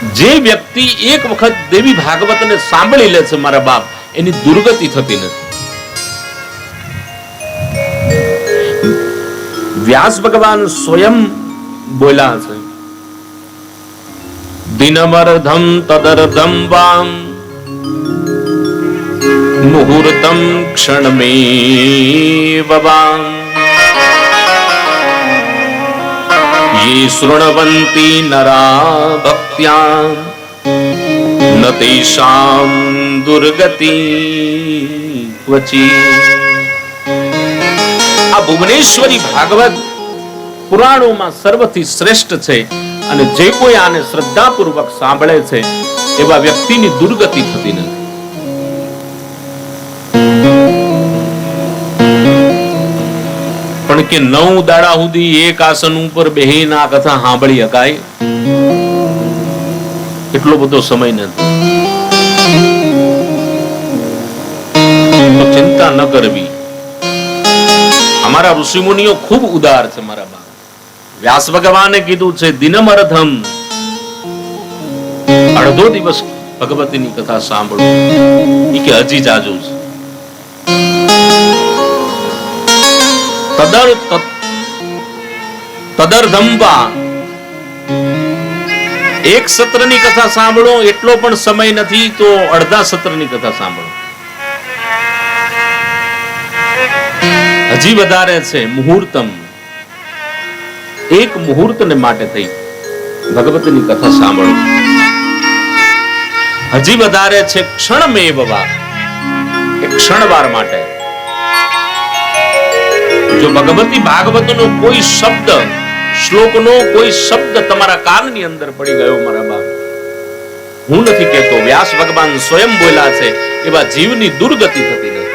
જે વ્યક્તિ એક વખત દેવી ભાગવતને સાંભળી લે છે મારા બાપ, એની દુર્ગતિ થતી નથી. વ્યાસ ભગવાન સ્વયં બોલ્યા છે, દિનમર્ધમ તદર્ધમ વામ, મુહૂર્તમ ક્ષણમેવ વામ. ये शृण्वन्ति नरा भक्त्या न तेषां दुर्गति क्वचित् આ ભુવનેશ્વરી ભાગવત પુરાણોમાં સર્વથી શ્રેષ્ઠ છે અને જે કોઈ આને શ્રદ્ધાપૂર્વક સાંભળે છે એવા વ્યક્તિની દુર્ગતિ થતી નથી પણ કે નવ દાડા સુધી એક આસન ઉપર બેહીને આ કથા સાંભળી શકાય? એટલો બધો સમય નથી. ચિંતા ન કરવી. અમારા ઋષિમુનિઓ ખૂબ ઉદાર છે મારા બા. વ્યાસ ભગવાને કીધું છે, દિનમરથમ અડધો દિવસ ભગવતીની કથા સાંભળો. એ કે, હજી જાજુ છે. તદર તદર્ધંબા એક સત્રની કથા સાંભળો એટલો પણ સમય નથી તો અડધા સત્રની કથા સાંભળો. હજી વધારે છે મુહૂર્તમ. એક મુહૂર્તને માટે થઈ ભગવતની કથા સાંભળો. હજી વધારે છે ક્ષણમેવ મેવવા ક્ષણવાર માટે. જો ભગવતી ભાગવતનો કોઈ શબ્દ, શ્લોકનો કોઈ શબ્દ તમારા કાનની અંદર પડી ગયો મારા બાપ. હું નથી કહેતો, વ્યાસ ભગવાન સ્વયં બોલ્યા છે, એવા જીવની દુર્ગતિ થતી નથી.